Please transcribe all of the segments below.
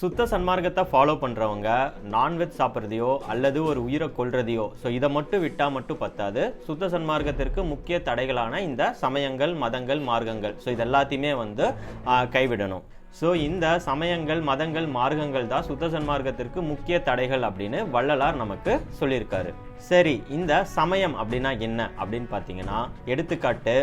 சுத்த சன்மார்க்கத்தை ஃபாலோ பண்ணுறவங்க நான்வெஜ் சாப்பிட்றதையோ அல்லது ஒரு உயிரை கொள்றதையோ ஸோ இதை மட்டும் விட்டால் மட்டும் பத்தாது. சுத்த சன்மார்க்கத்திற்கு முக்கிய தடைகளான இந்த சமயங்கள் மதங்கள் மார்க்கங்கள். ஸோ இது எல்லாத்தையுமே வந்து கைவிடணும். ஸோ இந்த சமயங்கள் மதங்கள் மார்க்கங்கள் தான் சுத்த சன்மார்க்கத்திற்கு முக்கிய தடைகள் அப்படின்னு வள்ளலார் நமக்கு சொல்லியிருக்காரு. சரி இந்த சமயம் அப்படின்னா என்ன அப்படின்னு பார்த்தீங்கன்னா எடுத்துக்காட்டு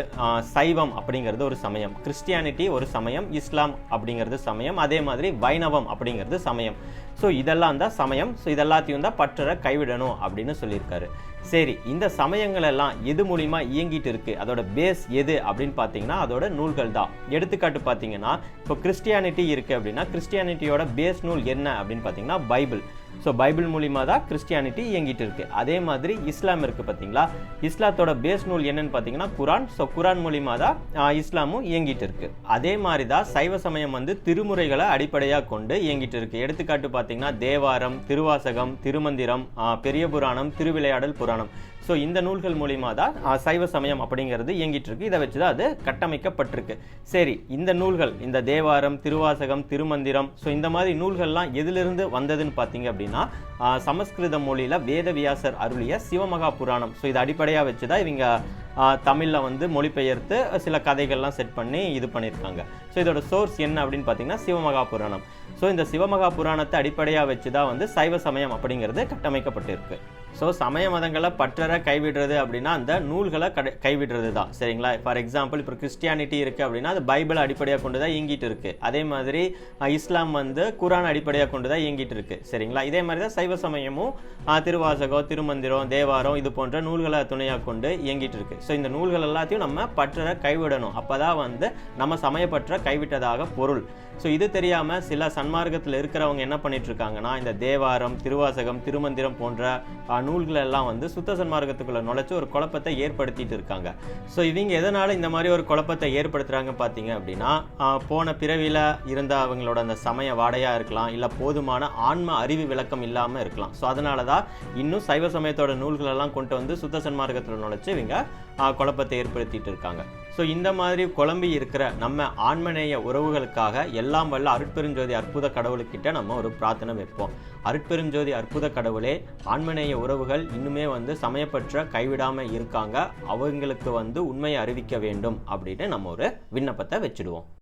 சைவம் அப்படிங்கிறது ஒரு சமயம் கிறிஸ்டியானிட்டி ஒரு சமயம் இஸ்லாம் அப்படிங்கிறது சமயம் அதே மாதிரி வைணவம் அப்படிங்கிறது சமயம். ஸோ இதெல்லாம் தான் சமயம். ஸோ இதெல்லாத்தையும் தான் பற்றற கைவிடணும் அப்படின்னு சொல்லியிருக்காரு. சரி இந்த சமயங்கள் எல்லாம் எது மூலிமா இயங்கிட்டு இருக்கு? அதோட பேஸ் எது அப்படின்னு பார்த்தீங்கன்னா அதோட நூல்கள் தான். எடுத்துக்காட்டு பார்த்தீங்கன்னா இப்போ கிறிஸ்டியானிட்டி இருக்குது அப்படின்னா கிறிஸ்டியானிட்டியோட பேஸ் நூல் என்ன அப்படின்னு பார்த்தீங்கன்னா பைபிள். ஸோ பைபிள் மூலிமா தான் கிறிஸ்டியானிட்டி இயங்கிட்டு இருக்கு. அதே மாதிரி இஸ்லாம் இருக்கு பார்த்தீங்களா? இஸ்லாத்தோட பேஸ் நூல் என்னன்னு பார்த்தீங்கன்னா குரான். ஸோ குரான் மூலிமா தான் இஸ்லாமும் இயங்கிட்டு இருக்கு. அதே மாதிரி தான் சைவ சமயம் வந்து திருமுறைகளை அடிப்படையாக கொண்டு இயங்கிட்டு இருக்கு. எடுத்துக்காட்டு பார்த்தீங்கன்னா தேவாரம் திருவாசகம் திருமந்திரம் பெரிய புராணம் திருவிளையாடல் புராணம். ஸோ இந்த நூல்கள் மூலிமா தான் சைவ சமயம் அப்படிங்கிறது இயங்கிட்டு இருக்கு. இதை வச்சு தான் அது கட்டமைக்கப்பட்டிருக்கு. சரி இந்த நூல்கள் இந்த தேவாரம் திருவாசகம் திருமந்திரம் ஸோ இந்த மாதிரி நூல்கள்லாம் எதிலிருந்து வந்ததுன்னு பார்த்தீங்க அப்படின்னா அப்படின்னா சமஸ்கிருத மொழியில் வேதவியாசர் அருளிய சிவமகா புராணம். ஸோ இதை அடிப்படையாக வச்சு தான் இவங்க தமிழில் வந்து மொழிபெயர்த்து சில கதைகள்லாம் செட் பண்ணி இது பண்ணியிருக்காங்க ஸோ இதோட சோர்ஸ் என்ன அப்படின்னு பார்த்தீங்கன்னா சிவமகா புராணம். ஸோ இந்த சிவமகா புராணத்தை அடிப்படையாக வச்சு தான் வந்து சைவ சமயம் அப்படிங்கிறது கட்டமைக்கப்பட்டிருக்கு. ஸோ சமய மதங்களை பற்றற கைவிடுறது அப்படின்னா அந்த நூல்களை கடை கைவிடுறது தான் சரிங்களா? ஃபார் எக்ஸாம்பிள் இப்போ கிறிஸ்டியானிட்டி இருக்குது அப்படின்னா அது பைபிள் அடிப்படையாக கொண்டு தான் இயங்கிட்டு இருக்கு. அதே மாதிரி இஸ்லாம் வந்து குரான் அடிப்படையாக கொண்டு தான் இயங்கிட்டு இருக்கு. சரிங்களா? இதே மாதிரி தான் சைவ சமயமும் திருவாசகம் திருமந்திரம் தேவாரம் இது போன்ற நூல்களை துணையாக கொண்டு இயங்கிட்டு இருக்கு. ஸோ இந்த நூல்கள் எல்லாத்தையும் நம்ம பற்றற கைவிடணும். அப்போ தான் வந்து நம்ம சமயப்பற்ற கைவிட்டதாக பொருள். ஸோ இது தெரியாமல் சில சன்மார்க்கத்தில் இருக்கிறவங்க என்ன பண்ணிட்டு இருக்காங்கன்னா இந்த தேவாரம் திருவாசகம் திருமந்திரம் போன்ற நூல்களை எல்லாம் வந்து சுத்த சன்மார்க்கத்துக்குள்ளே நுழைச்சி ஒரு குழப்பத்தை ஏற்படுத்திட்டு இருக்காங்க. ஸோ இவங்க எதனால் இந்த மாதிரி ஒரு குழப்பத்தை ஏற்படுத்துகிறாங்க பார்த்தீங்க அப்படின்னா போன பிறவியில் இருந்த அவங்களோட அந்த சமய வாடையாக இருக்கலாம் இல்லை போதுமான ஆன்ம அறிவு விளக்கம் இல்லாமல் இருக்கலாம். ஸோ அதனால தான் இன்னும் சைவ சமயத்தோட நூல்களெல்லாம் கொண்டு வந்து சுத்த சன்மார்க்கத்தில் நுழைச்சி இவங்க குழப்பத்தை ஏற்படுத்திட்டு இருக்காங்க. ஸோ இந்த மாதிரி குழம்பி இருக்கிற நம்ம ஆன்மநேய உறவுகளுக்காக எல்லாம் வல்ல அருட்பெருஞ்சோதி அற்புத கடவுளுக்கிட்ட நம்ம ஒரு பிரார்த்தனை வைப்போம். அருட்பெருஞ்சோதி அற்புத கடவுளே ஆன்மநேய உறவுகள் இன்னுமே வந்து சமயப்பற்ற கைவிடாமல் இருக்காங்க. அவங்களுக்கு வந்து உண்மையை அறிவிக்க வேண்டும் அப்படின்னு நம்ம ஒரு விண்ணப்பத்தை வச்சுடுவோம்.